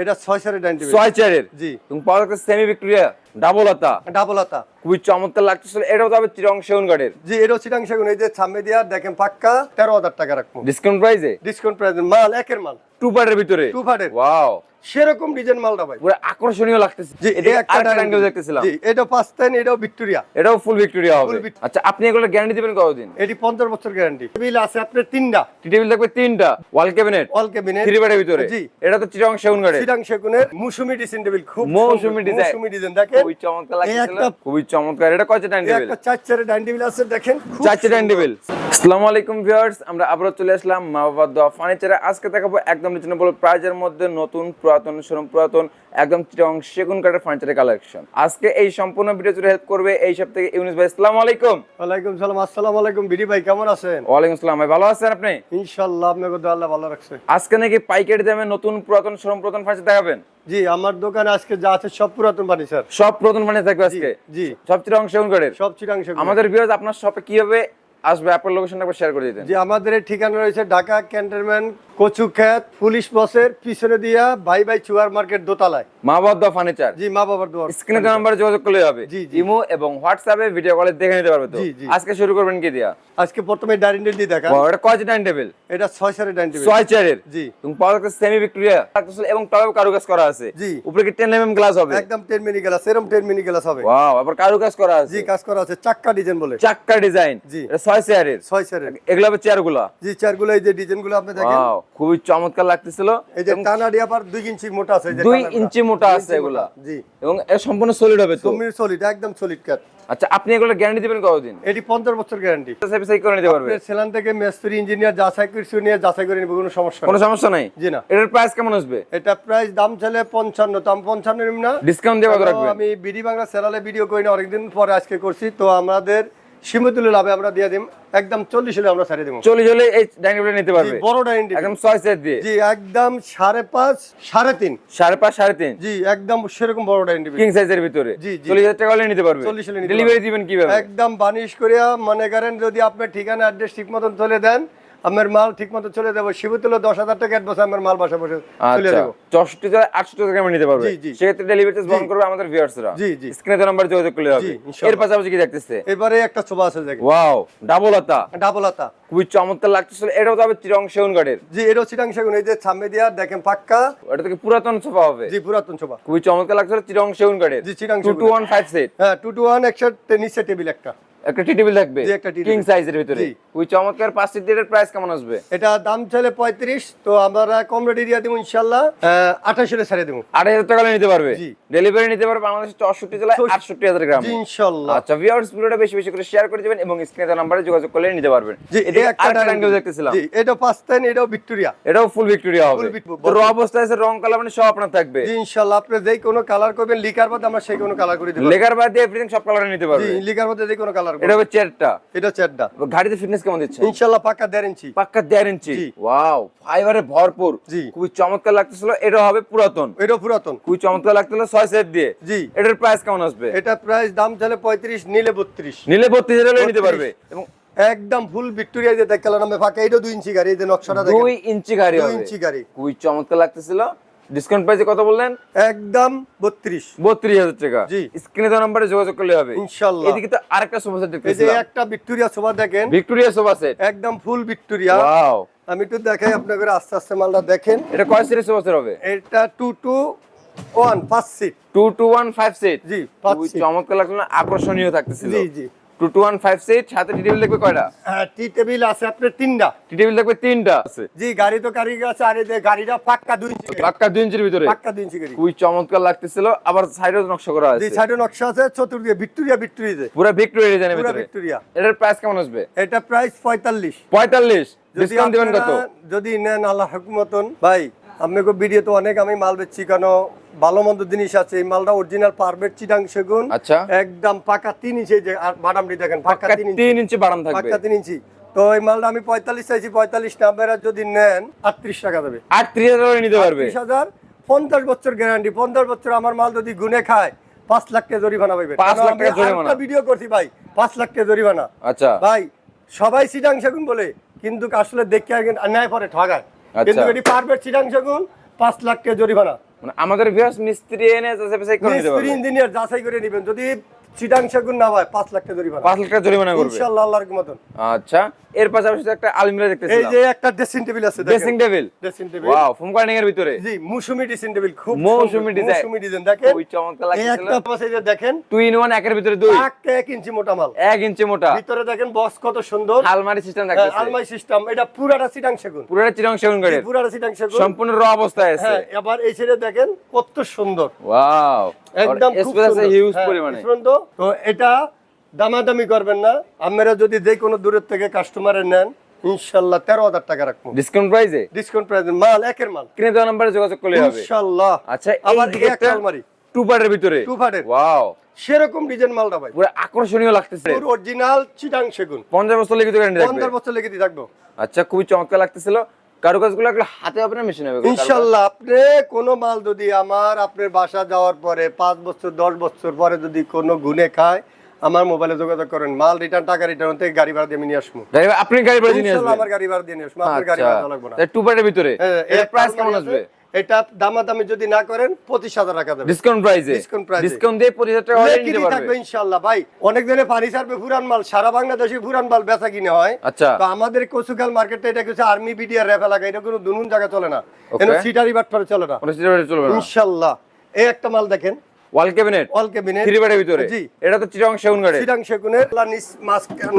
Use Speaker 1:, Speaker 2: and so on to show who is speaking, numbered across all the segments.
Speaker 1: এটা ছয় চারের ডাইনিং টেবিল।
Speaker 2: ছয় চারের?
Speaker 1: জি।
Speaker 2: এবং পাওয়া যাচ্ছে সেমি ভিক্টোরিয়া ডাবল আতা।
Speaker 1: ডাবল আতা।
Speaker 2: খুবই চমৎকার লাগতেছে। এটাও তবে চিরং সেগুন কাঠের।
Speaker 1: জি এটাও চিরং সেগুন। এই যে সামনে দিয়া দেখেন পাক্কা তেরো হাজার টাকা রাখব।
Speaker 2: ডিসকাউন্ট প্রাইসে
Speaker 1: ডিসকাউন্ট প্রাইস মাল একের মাল।
Speaker 2: টু পার্টের ভিতরে?
Speaker 1: টু পার্টের
Speaker 2: ওয়াও
Speaker 1: সেরকম ডিজাইন মালটা ভাই।
Speaker 2: পুরো আকর্ষণীয় লাগতেছে।
Speaker 1: জি
Speaker 2: এটা
Speaker 1: একটা
Speaker 2: আরেকটা অ্যাঙ্গেল দেখতেছিলাম।
Speaker 1: জি এটা পাঁচ টাইন এটাও ভিক্টোরিয়া।
Speaker 2: এটাও ফুল ভিক্টোরিয়া হবে। আচ্ছা আপনি এগুলো গ্যারান্টি দিবেন কতদিন?
Speaker 1: এটি পঞ্চাশ বছর গ্যারান্টি টেবিল আছে আপনার তিনটা।
Speaker 2: টেবিল থাকবে তিনটা। Wall cabinet
Speaker 1: all cabinet
Speaker 2: three বেডের ভিতরে।
Speaker 1: জি।
Speaker 2: এটা তো চিরং সেগুন কাঠের
Speaker 1: চিটাং সেগুনের মৌসুমি ডিজাইন টেবিল খুব
Speaker 2: মৌসুমী design।
Speaker 1: মৌসুমী ডিজাইন দেখেন।
Speaker 2: খুবই চমৎকার লাগতেছিল
Speaker 1: একটা-
Speaker 2: খুবই চমৎকার। এটা কয়টা
Speaker 1: এই
Speaker 2: টেবিল
Speaker 1: একটা চার চারের ডাইনিং টেবিল আছে দেখেন। খুব
Speaker 2: চারটে ডাইনিং টেবিল আসসালামু আলাইকুম ভিউয়ার্স আমরা আবারও চলে আসলাম মা দোয়া ফার্নিচারে। আজকে দেখাবো একদম রিজনেবল প্রাইজের মধ্যে নতুন পুরাতন শোরুম পুরাতন একদম চিরং সেগুন কাঠের ফার্নিচারের কালেকশন আজকে এই সম্পূর্ণ ভিডিও জুড়ে হেল্প করবে এই সব থেকে ইউনিস ভাই। আসসালামু আলাইকুম।
Speaker 1: ওয়ালাইকুম সালাম আসসালামু আলাইকুম বিডি ভাই কেমন আছেন?
Speaker 2: ওয়ালাইকুম আসসালাম ভাই ভালো আছেন আপনি?
Speaker 1: ইনশাআল্লাহ আপনাকে তো আল্লাহ ভালো রাখছে।
Speaker 2: আজকে নাকি পাইকারি দামে নতুন পুরাতন শোরুম পুরাতন ফার্নিচার দেখাবেন?
Speaker 1: জি আমার দোকানে আজকে যা আছে সব পুরাতন ফার্নিচার
Speaker 2: সব পুরাতন ফার্নিচার থাকবে আজকে?
Speaker 1: জি।
Speaker 2: সব চিরং সেগুন কাঠের?
Speaker 1: সব চিটাং সেগুন
Speaker 2: আমাদের ভিউয়ার্স আপনার শপে কীভাবে আসবে? আপনার লোকেশনটা একবার শেয়ার করে দিতেন।
Speaker 1: যে আমাদের ঠিকানা রয়েছে ঢাকা ক্যান্টনমেন্ট কচু খ্যাত পুলিশ বসের পিছনে দিয়া ভাই ভাই চুয়ার মার্কেট দোতলায়।
Speaker 2: মা দোয়া ফার্নিচার।
Speaker 1: জি মা বাবার দোয়ার
Speaker 2: স্ক্রিনে নাম্বারে যোগাযোগ করলে হবে।
Speaker 1: জি।
Speaker 2: ইমো এবং হোয়াটসঅ্যাপে ভিডিও কলে দেখে নিতে পারবে তো?
Speaker 1: জি, জি।
Speaker 2: আজকে শুরু করবেন কি দিয়া?
Speaker 1: আজকে প্রথমে ডাইনিং টেবিল দিয়ে দেখা
Speaker 2: এটা কয় টাইম টেবিল?
Speaker 1: এটা ছয় সারের ডাইনিং টেবিল।
Speaker 2: ছয় চেয়ারের
Speaker 1: জি।
Speaker 2: তুমি পাওয়া যাচ্ছে সেমি ভিক্টোরিয়া এবং টবে কারুকাজ করা আছে।
Speaker 1: জি।
Speaker 2: উপরে কি 10 এমএম গ্লাস হবে?
Speaker 1: একদম টেন মিনি গ্লাস এরকম টেন মিনি গ্লাস হবে।
Speaker 2: ওয়াও আবার কারুকাজ করা আছে।
Speaker 1: জি কাজ করা আছে। চাক্কা ডিজাইন বলে।
Speaker 2: চাক্কা ডিজাইন
Speaker 1: জি।
Speaker 2: এটা ছয় চেয়ারের
Speaker 1: ছয় সারের
Speaker 2: এগুলো হবে চেয়ারগুলো
Speaker 1: জি চেয়ারগুলো এই যে ডিজাইনগুলো আপনি দেখেন।
Speaker 2: খুবই চমৎকার লাগতেছিল।
Speaker 1: এই যে কানাডি আবার দুই ইঞ্চি মোটা আছে যে
Speaker 2: ইঞ্চি মোটা আছে এগুলা।
Speaker 1: জি।
Speaker 2: এবং এটা সম্পূর্ণ সলিড হবে তো?
Speaker 1: তুমি সলিড একদম সলিড কাট
Speaker 2: আচ্ছা আপনি এগুলো গ্যারান্টি দিবেন কতদিন?
Speaker 1: এটি পঞ্চাশ বছর গ্যারান্টি
Speaker 2: সাই করে নিতে পারবে?
Speaker 1: সেলান থেকে মেস্ত্রি ইঞ্জিনিয়ার যাচাই করে নিয়ে যাচাই করে নিবে কোনো সমস্যা
Speaker 2: কোনো সমস্যা নাই?
Speaker 1: জি না।
Speaker 2: এটার প্রাইস কেমন আসবে?
Speaker 1: এটা প্রাইস দাম ছেলে পঞ্চান্ন দাম পঞ্চান্ন নিম না।
Speaker 2: ডিসকাউন্ট কত রাখবেন?
Speaker 1: আমি বিডি বাংলা সেরালে ভিডিও করি না অনেকদিন পরে আজকে করছি। তো আমাদের লাভে আমরা দিয়ে দিম একদম চল্লিশ হলে আমরা ছাড়িয়ে দিব।
Speaker 2: চল্লিশ হলে এই ডাইনিং টেবিল নিতে পারবে।
Speaker 1: বড় ডাইনিং
Speaker 2: একদম ছয় সেট দিয়ে।
Speaker 1: জি একদম সাড়ে পাঁচ সাড়ে তিন।
Speaker 2: সাড়ে পাঁচ সাড়ে তিন।
Speaker 1: জি একদম সেরকম বড় ডাইনিং টেবিল।
Speaker 2: কিং সাইজের ভিতরে।
Speaker 1: জি।
Speaker 2: চল্লিশ হাজার টাকা হলে নিতে পারবে।
Speaker 1: 40 হলে
Speaker 2: ডেলিভারি দিবেন কীভাবে?
Speaker 1: একদম বানিশ করিয়া মনে করেন যদি আপনার ঠিকানা অ্যাড্রেস ঠিক মতন চলে দেন আমার মাল ঠিক মতো চলে দেবো শিবতুল্য দশ হাজার টাকা অ্যাডভান্স আমার মাল বাসা বসে চলে
Speaker 2: আচ্ছা
Speaker 1: দেবো
Speaker 2: চৌষট্টি হাজার আটষট্টি টাকা নিতে পারবে। সেক্ষেত্রে ডেলিভারি চার্জ বহন করবে আমাদের ভিউয়ার্সরা
Speaker 1: জি, জি।
Speaker 2: স্ক্রিনে তো নাম্বার যোগাযোগ করলে হবে। এর পাশাপাশি কি দেখতেছে?
Speaker 1: এবারে একটা আছে দেখেন।
Speaker 2: ওয়াও ডাবল আতা।
Speaker 1: ডাবল হাতা
Speaker 2: খুবই চমৎকার লাগতেছিল এটাও তো হবে চিরং সেগুন কাঠের।
Speaker 1: জি এটাও চিটাং সেগুন। এই যে সামনে দিয়া দেখেন পাক্কা।
Speaker 2: এটা থেকে পুরাতন সোফা হবে?
Speaker 1: জি পুরাতন ছোবা।
Speaker 2: খুবই চমৎকার লাগছিল চিরং সেগুন কাঠের।
Speaker 1: জি, চিরং
Speaker 2: টু
Speaker 1: সেগুন।
Speaker 2: টু ওয়ান ফাইভ সেট
Speaker 1: হ্যাঁ টু টু ওয়ান একসাথে নিচে টেবিল একটা।
Speaker 2: একটা টি টেবিল থাকবে
Speaker 1: জি, একটা
Speaker 2: কিং সাইজের ভিতরে।
Speaker 1: জি।
Speaker 2: খুবই চমৎকার পাঁচ সিট প্রাইস কেমন আসবে?
Speaker 1: এটা দাম তো আমরা কম রেট দেবো দেবো।
Speaker 2: টাকা নিতে পারবে? ডেলিভারি নিতে পারবে জেলায় হাজার গ্রাম।
Speaker 1: জি
Speaker 2: আচ্ছা ভিউয়ার্স ভিডিওটা বেশি বেশি করে শেয়ার করে দিবেন এবং স্ক্রিনে নাম্বারে যোগাযোগ করলে নিতে পারবেন।
Speaker 1: জি এটা একটা
Speaker 2: অ্যাঙ্গেল দেখতেছিলাম।
Speaker 1: জি এটা এটাও ভিক্টোরিয়া।
Speaker 2: এটাও ফুল ভিক্টোরিয়া হবে। তো র অবস্থায় আছে রং কালার মানে সব আপনার থাকবে।
Speaker 1: জি ইনশাল্লাহ আপনি যেই কোনো কালার করবেন লিকার বাদ আমরা সেই কোনো কালার করে দেবো
Speaker 2: বাদ দিয়ে এভরিথিং সব কালারে নিতে
Speaker 1: জি
Speaker 2: পারবে।
Speaker 1: লিকার মধ্যে যে কোনো কালার
Speaker 2: এটা হবে চেয়ারটা।
Speaker 1: এটা চারটা
Speaker 2: গাড়িতে ফিটনেস কেমন দিচ্ছে?
Speaker 1: ইনশাল্লাহ পাক্কা দেড় ইঞ্চি।
Speaker 2: পাক্কা দেড় ইঞ্চি? ওয়াও ফাইবারে ভরপুর। খুবই চমৎকার লাগতেছিল এটা হবে পুরাতন।
Speaker 1: এটা পুরাতন।
Speaker 2: খুবই চমৎকার লাগতেছিল ছয় সেট দিয়ে।
Speaker 1: জি।
Speaker 2: এটার প্রাইস কেমন আসবে?
Speaker 1: এটা প্রাইস দাম নিলে বত্রিশ।
Speaker 2: নিলে বত্রিশ হাজার নিতে পারবে। এবং
Speaker 1: একদম ফুল ভিক্টোরিয়া যে ফাঁকা। এটা দুই ইঞ্চি গাড়ি এই যে নকশাটা দেখেন।
Speaker 2: ইঞ্চি গাড়ি
Speaker 1: ইঞ্চি গাড়ি।
Speaker 2: খুবই চমৎকার লাগতেছিল। ডিসকাউন্ট প্রাইসে কত বললেন?
Speaker 1: একদম বত্রিশ।
Speaker 2: বত্রিশ হাজার টাকা।
Speaker 1: জি।
Speaker 2: স্ক্রিনে দেওয়া নাম্বারে যোগাযোগ করলে হবে।
Speaker 1: ইনশাল্লাহ।
Speaker 2: এদিকে তো আরেকটা সোফা সেট
Speaker 1: এই যে একটা ভিক্টোরিয়া সোফা দেখেন।
Speaker 2: ভিক্টোরিয়া সোফা সেট
Speaker 1: একদম ফুল ভিক্টোরিয়া
Speaker 2: ওয়াও
Speaker 1: আমি একটু দেখাই আপনাকে আস্তে আস্তে মালটা দেখেন।
Speaker 2: এটা কয় সিটের সোফা সেট হবে?
Speaker 1: এটা টু টু ওয়ান পাঁচ seat
Speaker 2: two two one five seat
Speaker 1: জি
Speaker 2: চমৎকার লাগল আকর্ষণীয় থাকতেছিল।
Speaker 1: জি জি।
Speaker 2: সাথে টি টেবিল কয়টা?
Speaker 1: হ্যাঁ টি টেবিল আছে আপনার তিনটা।
Speaker 2: টি টেবিল দেখবে তিনটা আছে।
Speaker 1: জি গাড়ি তো কারিগর আছে আর এই গাড়িটা পাক্কা দুই ইঞ্চি
Speaker 2: পাক্কা দুই ইঞ্চির ভিতরে।
Speaker 1: পাক্কা দুই ইঞ্চি গাড়ি।
Speaker 2: খুবই চমৎকার লাগতেছিল। আবার সাইডে নকশা করা
Speaker 1: জি নকশা আছে চতুর্দিকে ভিক্টোরিয়া ভিক্টোরিয়া
Speaker 2: পুরো ভিক্টোরিয়া ডিজাইনের
Speaker 1: পুরো ভিক্টোরিয়া।
Speaker 2: এটার প্রাইস কেমন আসবে?
Speaker 1: এটা প্রাইস পঁয়তাল্লিশ।
Speaker 2: পঁয়তাল্লিশ।
Speaker 1: যদি
Speaker 2: ডিসকাউন্ট দিবেন কত?
Speaker 1: যদি নেন আল্লাহ হুকুমতন ভাই আপনাকে ভিডিও তো অনেক আমি মাল বেচছি কেন ভালো মন্দ জিনিস আছে এই মালটা অরিজিনাল পারবেট চিটাং সেগুন
Speaker 2: আচ্ছা।
Speaker 1: একদম পাকা তিন ইঞ্চি যে বাদামটি দেখেন পাকা তিন ইঞ্চি।
Speaker 2: বাড়াম থাকবে।
Speaker 1: পাক্কা তিন ইঞ্চি। তো এই মালটা আমি পঁয়তাল্লিশ চাইছি পঁয়তাল্লিশ নাম্বারে যদি নেন আটত্রিশ টাকা দেবে।
Speaker 2: আটত্রিশ হাজার নিতে পারবে।
Speaker 1: আটত্রিশ হাজার পঞ্চাশ বছর গ্যারান্টি পঞ্চাশ বছর আমার মাল যদি গুনে খায় পাঁচ লাখ টাকা জরিমানা পাইবে।
Speaker 2: পাঁচ লাখ টাকা জরিমানা।
Speaker 1: ভিডিও করছি ভাই পাঁচ লাখ টাকা জরিমানা।
Speaker 2: আচ্ছা।
Speaker 1: ভাই সবাই চিটাং সেগুন বলে কিন্তু আসলে দেখে কিন্তু ন্যায় পরে ঠগায়।
Speaker 2: আচ্ছা।
Speaker 1: কিন্তু এটি পারবে চিটাং সেগুন পাঁচ লাখ টাকা জরিমানা।
Speaker 2: মানে আমাদের ভিউয়ার্স মিস্ত্রি এনে যাচাই করে
Speaker 1: ইঞ্জিনিয়ার যাচাই করে নেবেন। যদি চিটাং সেগুন না পাঁচ লাখ টাকা জরিমানা।
Speaker 2: পাঁচ লাখ টাকা জরিমানা করবে?
Speaker 1: ইনশাআল্লাহ আল্লাহর মতন
Speaker 2: আচ্ছা এর পাশাপাশি একটা আলমিরা
Speaker 1: এই যে একটা ড্রেসিং টেবিল আছে
Speaker 2: dressing table
Speaker 1: dressing table
Speaker 2: wow foam কার্নিং এর ভিতরে?
Speaker 1: জি মৌসুমি ড্রেসিং টেবিল খুব
Speaker 2: মৌসুমী
Speaker 1: সুন্দর। মৌসুমী ডিজাইন দেখেন।
Speaker 2: ওই চমৎকার
Speaker 1: এই একটা আছে যে দেখেন
Speaker 2: টু ইন ওয়ান একের ভিতরে দুই।
Speaker 1: একটা এক ইঞ্চি মোটা মাল।
Speaker 2: এক ইঞ্চি মোটা।
Speaker 1: ভিতরে দেখেন বক্স কত সুন্দর।
Speaker 2: আলমারি সিস্টেম
Speaker 1: হ্যাঁ, আলমারি সিস্টেম এটা পুরাটা সেগুন।
Speaker 2: পুরোটা চিরং সেগুন কাঠের
Speaker 1: পুরাটা সেগুন।
Speaker 2: সম্পূর্ণ র অবস্থায় আছে।
Speaker 1: হ্যাঁ এবার এই সাইডে দেখেন কত সুন্দর।
Speaker 2: ওয়াও
Speaker 1: একদম খুব সুন্দর।
Speaker 2: হিউজ
Speaker 1: হ্যাঁ,
Speaker 2: পরিমাণে।
Speaker 1: শুনুন তো এটা দামাদামি করবেন না। আপনারা যদি যে কোনো দূরের থেকে কাস্টমারের নেন ইনশাল্লাহ তেরো হাজার টাকা রাখব।
Speaker 2: ডিসকাউন্ট প্রাইসে
Speaker 1: ডিসকাউন্ট প্রাইস মাল একের মাল।
Speaker 2: কিনে দেওয়া নাম্বারে যোগাযোগ করলে হবে।
Speaker 1: ইনশাল্লাহ।
Speaker 2: আচ্ছা
Speaker 1: আবার এক আলমারি।
Speaker 2: টু পার্টের ভিতরে?
Speaker 1: টু ফাটের
Speaker 2: ওয়াও
Speaker 1: সেরকম ডিজাইন মালটা ভাই।
Speaker 2: পুরো আকর্ষণীয় লাগতেছে।
Speaker 1: পুরো অরিজিনাল চিটাং সেগুন
Speaker 2: পঞ্চাশ বছর লিখিত গ্যারান্টি থাকবে।
Speaker 1: পনেরো বছর লেগে দিয়ে থাকব।
Speaker 2: আচ্ছা খুবই চমৎকার লাগতেছিল। কারুকাজগুলো এগুলো হাতে আপনার মেশিন হবে
Speaker 1: ইনশাল্লাহ আপনি কোনো মাল যদি আমার আপনার বাসা যাওয়ার পরে পাঁচ বছর দশ বছর পরে যদি কোনো গুনে খায় আমার মোবাইলে যোগাযোগ করেন। মাল রিটার্ন টাকা রিটার্ন থেকে গাড়ি ভাড়া দিয়ে নিয়ে আসব।
Speaker 2: আপনি গাড়ি ভাড়া দিয়ে নিয়ে আসবেন?
Speaker 1: আমার গাড়ি ভাড়া দিয়ে নিয়ে আসব। আপনার গাড়ি
Speaker 2: আচ্ছা
Speaker 1: ভাড়া লাগবে না।
Speaker 2: টু পার্টের ভিতরে।
Speaker 1: হ্যাঁ,
Speaker 2: এর প্রাইস কেমন আসবে?
Speaker 1: এটা দামাদামি যদি না করেন পঁচিশ হাজার টাকা দেবে।
Speaker 2: ডিসকাউন্ট প্রাইসে
Speaker 1: ডিসকাউন্ট প্রাইস
Speaker 2: ডিসকাউন্ট দিয়ে পঁচিশ হাজার টাকা অনেক নিতে
Speaker 1: থাকবে ইনশাল্লাহ ভাই অনেক দিনে পানি ছাড়বে পুরান মাল সারা বাংলাদেশে পুরান মাল বেচা কিনে হয়।
Speaker 2: আচ্ছা।
Speaker 1: তো আমাদের কচুকাল মার্কেটে এটা কিছু আর্মি বিডিআর র্যাপ এলাকা এটা কোনো দুনুন জায়গা চলে না. এটা সিটারি বাটপারে চলে না।
Speaker 2: কোনো সিটি চলবে না।
Speaker 1: ইনশাল্লাহ এই একটা মাল দেখেন
Speaker 2: wall cabinet?
Speaker 1: Wall cabinet.
Speaker 2: Three বেডের ভিতরে?
Speaker 1: জি।
Speaker 2: এটা তো চিরং সেগুন গাড়ি
Speaker 1: সেগুনের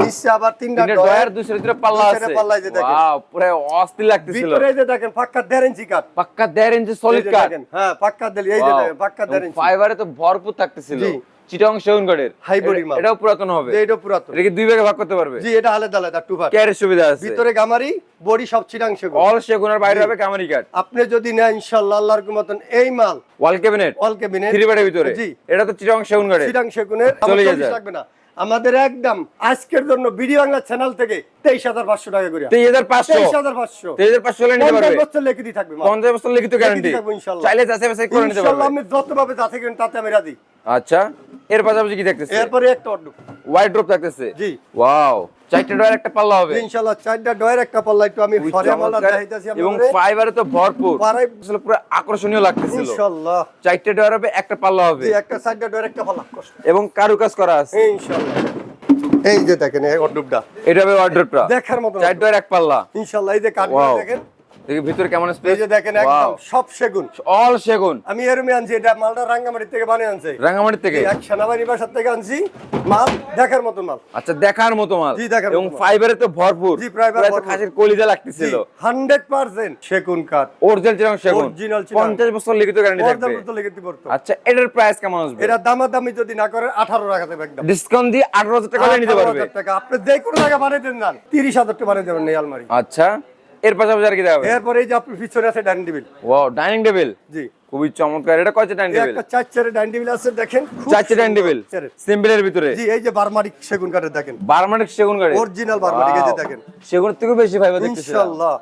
Speaker 1: নিচে আবার তিনটা ডয়ার
Speaker 2: ডয়ার দুই সাইডে পাল্লা আছে।
Speaker 1: পাল্লা যে দেখেন।
Speaker 2: ওয়াও পুরো অস্থির লাগতেছিল।
Speaker 1: ভিতরে যে দেখেন পাক্কা দেড় ইঞ্চি কাঠ।
Speaker 2: পাক্কা ইঞ্চি সলিড
Speaker 1: কাট হ্যাঁ পাক্কা দেড় এই যে দেখেন পাক্কা ইঞ্চি।
Speaker 2: ফাইবারে তো ভরপুর থাকতেছিল।
Speaker 1: জি।
Speaker 2: চিটং সেগুন
Speaker 1: হাইব্রিড মাল।
Speaker 2: এটাও পুরাতন হবে।
Speaker 1: যে এটা পুরাতন।
Speaker 2: এটাকে দুই ভাগে ভাগ করতে পারবে?
Speaker 1: জি এটা আলাদা আলাদা টু ভাগ।
Speaker 2: ক্যারের সুবিধা আছে।
Speaker 1: ভিতরে গামারি বডি সব চিটাং সেগুন।
Speaker 2: অল সেগুন আর বাইরে হবে গামারি কাঠ
Speaker 1: আপনি যদি নেন ইনশাআল্লাহ আল্লাহর মতন এই মাল।
Speaker 2: Wall cabinet
Speaker 1: wall cabinet
Speaker 2: three বারের ভিতরে?
Speaker 1: জি।
Speaker 2: এটা তো চিটং সেগুন গাড়ি
Speaker 1: চিটাং সেগুনের
Speaker 2: চলে
Speaker 1: 40 লাগবে না। আমাদের একদম আজকের জন্য বিডি বাংলা চ্যানেল থেকে তেইশ হাজার পাঁচশো টাকা করে।
Speaker 2: তেইশ হাজার পাঁচশো?
Speaker 1: তেইশ হাজার পাঁচশো।
Speaker 2: তেইশ হাজার পাঁচশো নিতে
Speaker 1: পঞ্চাশ
Speaker 2: পারবে?
Speaker 1: বছর লেখি দিয়ে থাকবে
Speaker 2: পঞ্চাশ বছর লিখিত গ্যারান্টি
Speaker 1: থাকব ইনশাল্লাহ।
Speaker 2: চাইলে যাচাই বাছাই করে নিতে পারবে।
Speaker 1: আপনি যতভাবে যা থেকে তাতে আমি রাজি।
Speaker 2: আচ্ছা এর পাশাপাশি কি দেখতেছে?
Speaker 1: এরপরে একটা অর্ডার
Speaker 2: ওয়াইড ড্রপ থাকতেছে
Speaker 1: জি।
Speaker 2: ওয়াও চারটে ডয়ার একটা পাল্লা হবে।
Speaker 1: ইনশাল্লাহ চারটা ডয়ের একটা পাল্লা একটু আমি ফরে মালা
Speaker 2: চমৎকার এবং ফাইবারে তো ভরপুর। আসলে পুরো আকর্ষণীয় লাগতেছিল।
Speaker 1: ইনশাল্লাহ।
Speaker 2: চারটা ডয়ার হবে একটা পাল্লা হবে।
Speaker 1: একটা চারটা ডয়ের একটা পাল্লা
Speaker 2: এবং কারুকাজ করা আছে।
Speaker 1: ইনশাল্লাহ। এই যে দেখেন এই অর্ডারটা
Speaker 2: এটা হবে অর্ডারটা
Speaker 1: দেখার মতো
Speaker 2: চার ডয়ার এক পাল্লা।
Speaker 1: ইনশাল্লাহ এই যে কাঠগুলো দেখেন
Speaker 2: দেখি ভিতরে কেমন
Speaker 1: এই যে দেখেন একদম সব সেগুন।
Speaker 2: অল সেগুন।
Speaker 1: আমি এরমে আনছি এটা মালটা রাঙ্গামাটি থেকে বানিয়ে আনছে।
Speaker 2: রাঙ্গামাটি থেকে?
Speaker 1: এক সেনাবাহিনী বাসার থেকে আনছি মাল দেখার মতো মাল।
Speaker 2: আচ্ছা দেখার মতো মাল।
Speaker 1: জি, দেখার
Speaker 2: এবং ফাইবারে তো ভরপুর।
Speaker 1: জি,
Speaker 2: পুরো তো খাসির কলিজা লাগতেছিল।
Speaker 1: হান্ড্রেড পার্সেন্ট সেগুন কাঠ।
Speaker 2: অরিজিনাল চিরং সেগুন।
Speaker 1: চিরং।
Speaker 2: 50 বছর লিখিত গ্যারান্টি থাকবে।
Speaker 1: পর্দার মতো লেগে পড়তো।
Speaker 2: আচ্ছা এটার প্রাইস কেমন আসবে?
Speaker 1: এটা দামাদামি যদি না করে আঠারো টাকা দেবে একদম।
Speaker 2: ডিসকাউন্ট দিয়ে 18000 টাকা নিতে পারবে।
Speaker 1: 18,000 টাকা। আপনি যে কোনো টাকা বানিয়ে দেন না তিরিশ হাজার টাকা বানিয়ে দেবেন এই আলমারি।
Speaker 2: আচ্ছা। এর পাশাপাশি আর কি দেখাবে
Speaker 1: এরপরে এই যে আপনার পিছনে আছে dining table
Speaker 2: wow dining table
Speaker 1: জি।
Speaker 2: খুবই চমৎকার। এটা কয়টা ডাইনিং টেবিল
Speaker 1: একটা চার চেয়ারের ডাইনিং টেবিল আছে দেখেন
Speaker 2: ডাইনিং টেবিল সিম্পলের ভিতরে?
Speaker 1: জি এই যে বারমারিক সেগুন কাঠের দেখেন।
Speaker 2: সেগুন
Speaker 1: অরিজিনাল বারমারিক এই যে দেখেন।
Speaker 2: সেগুন থেকে বেশি ফাইবার
Speaker 1: ইনশাআল্লাহ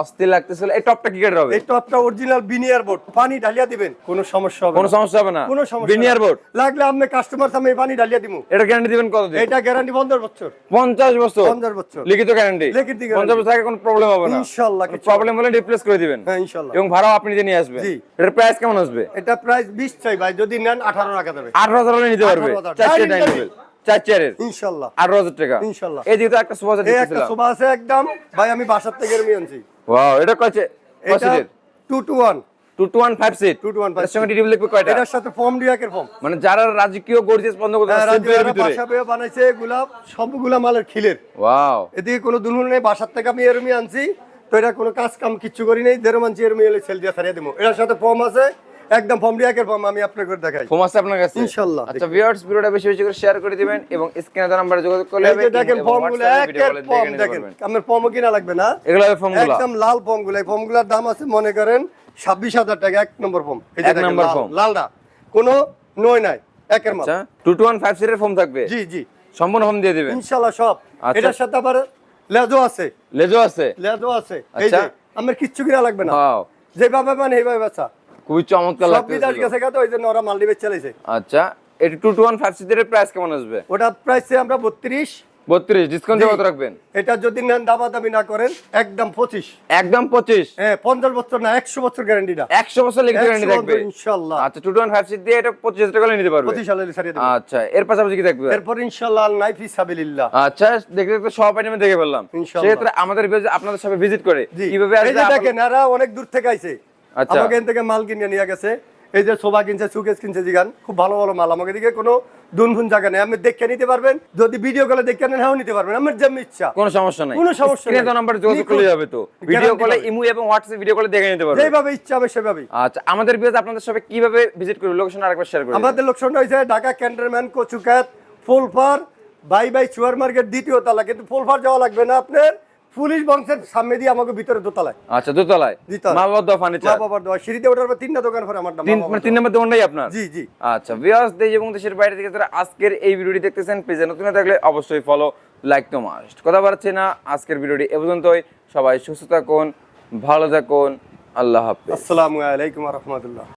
Speaker 2: অস্থির লাগতেছিল। এই টপটা কি কাঠের হবে?
Speaker 1: এই টপটা অরিজিনাল বিনিয়ার বোর্ড পানি ঢালিয়া দিবেন কোনো সমস্যা হবে
Speaker 2: কোনো সমস্যা হবে না।
Speaker 1: কোনো সমস্যা
Speaker 2: বিনিয়ার বোর্ড
Speaker 1: লাগলে আপনি কাস্টমার সামনে পানি ঢালিয়া দিমু।
Speaker 2: এটা গ্যারান্টি দিবেন কত দিন?
Speaker 1: এটা গ্যারান্টি পঞ্চাশ বছর।
Speaker 2: 50 বছর?
Speaker 1: পঞ্চাশ বছর।
Speaker 2: লিখিত গ্যারান্টি
Speaker 1: লিখিত guarantee।
Speaker 2: 50 বছর আগে কোনো প্রবলেম হবে না।
Speaker 1: ইনশাআল্লাহ
Speaker 2: প্রবলেম হলে রিপ্লেস করে দিবেন।
Speaker 1: হ্যাঁ ইনশাআল্লাহ
Speaker 2: এবং ভাড়াও আপনি নিজে নিয়ে আসবেন।
Speaker 1: জি।
Speaker 2: এটার প্রাইস কেমন আসবে?
Speaker 1: এটা প্রাইস বিশ চাই ভাই যদি নেন আঠারো টাকা দেবে।
Speaker 2: আঠারো হাজার হলে নিতে পারবে।
Speaker 1: 18,000
Speaker 2: চারটে ডাইনিং চার চেয়ারের
Speaker 1: ইনশাআল্লাহ
Speaker 2: আঠারো হাজার টাকা।
Speaker 1: ইনশাআল্লাহ।
Speaker 2: এই তো একটা সোফা
Speaker 1: এই একটা সোফা আছে একদম। ভাই আমি বাসার থেকে এরমি আনছি।
Speaker 2: ওয়াও এটা কয়ছে
Speaker 1: এটা
Speaker 2: কয়সিটের
Speaker 1: two two one
Speaker 2: two two one five seat
Speaker 1: two two
Speaker 2: ওয়ানের সঙ্গে টিভি লিখবে কয়টা?
Speaker 1: এটার সাথে ফর্ম ডিয়াকের ফর্ম
Speaker 2: মানে যারা রাজকীয় গর্জিয়াস বন্ধ করতে
Speaker 1: হ্যাঁ,
Speaker 2: সিম্পলের ভিতরে।
Speaker 1: বাসা বানাইছে এগুলা সবগুলা মালের খিলের।
Speaker 2: ওয়াও
Speaker 1: এদিকে কোনো দুলুন নেই বাসার থেকে আমি এরমি আনছি। তো এটা কোনো কাজ কাম কিচ্ছু করি নেই দেড় মানছি সেল দিয়ে ছাড়িয়ে দেবো এটার সাথে ফর্ম আছে একদম ফর্ম ফর্ম আমি আপনাকে দেখাই।
Speaker 2: ফোন আছে আপনার কাছে?
Speaker 1: ইনশাআল্লাহ।
Speaker 2: আচ্ছা ভিউয়ার্স ভিডিওটা বেশি বেশি করে শেয়ার করে দিবেন এবং স্ক্রিনে দেওয়া নাম্বারে যোগাযোগ করলে হবে
Speaker 1: দেখেন
Speaker 2: এবং
Speaker 1: ফর্মগুলো
Speaker 2: WhatsApp এ ভিডিও
Speaker 1: একের ফর্ম দেখেন।
Speaker 2: পারবেন।
Speaker 1: আপনার ফর্মও কিনা লাগবে না?
Speaker 2: এগুলো ফর্মগুলো
Speaker 1: একদম লাল ফর্মগুলো এই ফর্মগুলার দাম আছে মনে করেন টাকা এক নম্বর ফর্ম এই যে
Speaker 2: এক নম্বর ফর্ম।
Speaker 1: লালটা। কোনো নয় নাই একের মাল।
Speaker 2: আচ্ছা টু টু ওয়ান ফাইভ সিটের ফোন থাকবে?
Speaker 1: জি জি।
Speaker 2: সম্পূর্ণ ফোন দিয়ে দিবেন?
Speaker 1: ইনশাল্লাহ সব।
Speaker 2: আচ্ছা।
Speaker 1: এটার সাথে আবার লেজও আছে।
Speaker 2: লেজো আছে?
Speaker 1: লেজো আছে। এই
Speaker 2: আচ্ছা।
Speaker 1: যে আমার কিচ্ছু কিনা লাগবে না।
Speaker 2: যে
Speaker 1: যেভাবে মানে এইভাবে বাচ্চা
Speaker 2: খুবই চমৎকার
Speaker 1: সব
Speaker 2: লাগতেছে
Speaker 1: বিদেশ গেছে গা তো ওই যে ওরা মালদ্বীপে চলেছে
Speaker 2: আচ্ছা এটা টু টু ওয়ান ফাইভ সিটের প্রাইস কেমন আসবে?
Speaker 1: ওটা প্রাইস আমরা বত্রিশ
Speaker 2: বত্রিশ ডিসকাউন্ট কত রাখবেন?
Speaker 1: এটা যদি নেন দামাদামি না করেন একদম পঁচিশ।
Speaker 2: একদম পঁচিশ?
Speaker 1: হ্যাঁ পঞ্চাশ বছর না একশো বছর গ্যারান্টি না
Speaker 2: একশো বছর লিখিত গ্যারান্টি থাকবে।
Speaker 1: ইনশাল্লাহ।
Speaker 2: আচ্ছা টু টোয়েন্টি ফাইভ সিট দিয়ে এটা টাকা নিতে পারবে। আচ্ছা এর পাশাপাশি কি থাকবে?
Speaker 1: এরপর ইনশাল্লাহ নাইফ ইসাবিল্লাহ
Speaker 2: আচ্ছা দেখতে দেখতে সব আইটেমে দেখে ফেললাম। সেক্ষেত্রে আমাদের আপনাদের সাথে ভিজিট করে কীভাবে আসবে
Speaker 1: দেখেন এরা অনেক দূর থেকে আইছে।
Speaker 2: আচ্ছা।
Speaker 1: আমাকে এখান থেকে মাল কিনে নিয়ে গেছে। এই যে সোফা কিনছে সুকেস কিনছে জিগান। খুব ভালো ভালো মাল। আমাকে দিকে কোনো দুনফুন জায়গা নেই। আপনি দেখে নিতে পারবেন। যদি ভিডিও কলে দেখে নেন নিতে পারবেন। আমার যেমন ইচ্ছা।
Speaker 2: কোনো সমস্যা নাই।
Speaker 1: কোনো সমস্যা
Speaker 2: তো নাম্বার যোগাযোগ করলে যাবে তো। ভিডিও কলে ইমু এবং হোয়াটসঅ্যাপ ভিডিও কলে দেখে নিতে পারবে
Speaker 1: যেভাবে ইচ্ছা হবে সেভাবে
Speaker 2: আচ্ছা আমাদের ভিডিওতে আপনাদের সাথে কীভাবে ভিজিট করবে? লোকেশন আরেকবার শেয়ার করবেন
Speaker 1: আমাদের লোকশনটা হয়েছে ঢাকা ক্যান্টনম্যান কচুকাত ফুলফার বাই বাই চুয়ার মার্কেট দ্বিতীয় তলা। কিন্তু ফুলফার যাওয়া লাগবে না আপনার। পুলিশ বংশের সামনে দিয়ে আমাকে ভিতরে দোতলায়।
Speaker 2: আচ্ছা দোতলায়। মা বাবা
Speaker 1: মা
Speaker 2: ফার্নিচার
Speaker 1: বাবার দেওয়া সিঁড়িতে ওঠার পর তিনটা দোকান পরে আমার
Speaker 2: তিন
Speaker 1: মা
Speaker 2: মানে তিন নম্বর দোকানটাই আপনার?
Speaker 1: জি জি।
Speaker 2: আচ্ছা ভিউয়ার্স দেশ এবং দেশের বাইরে থেকে যারা আজকের এই ভিডিওটি দেখতেছেন পেজে নতুন থাকলে অবশ্যই ফলো লাইক তো মাস্ট কথা বাড়ছে না আজকের ভিডিওটি এ পর্যন্তই। সবাই সুস্থ থাকুন ভালো থাকুন আল্লাহ হাফেজ।
Speaker 1: আসসালামু আলাইকুম রহমতুল্লাহ।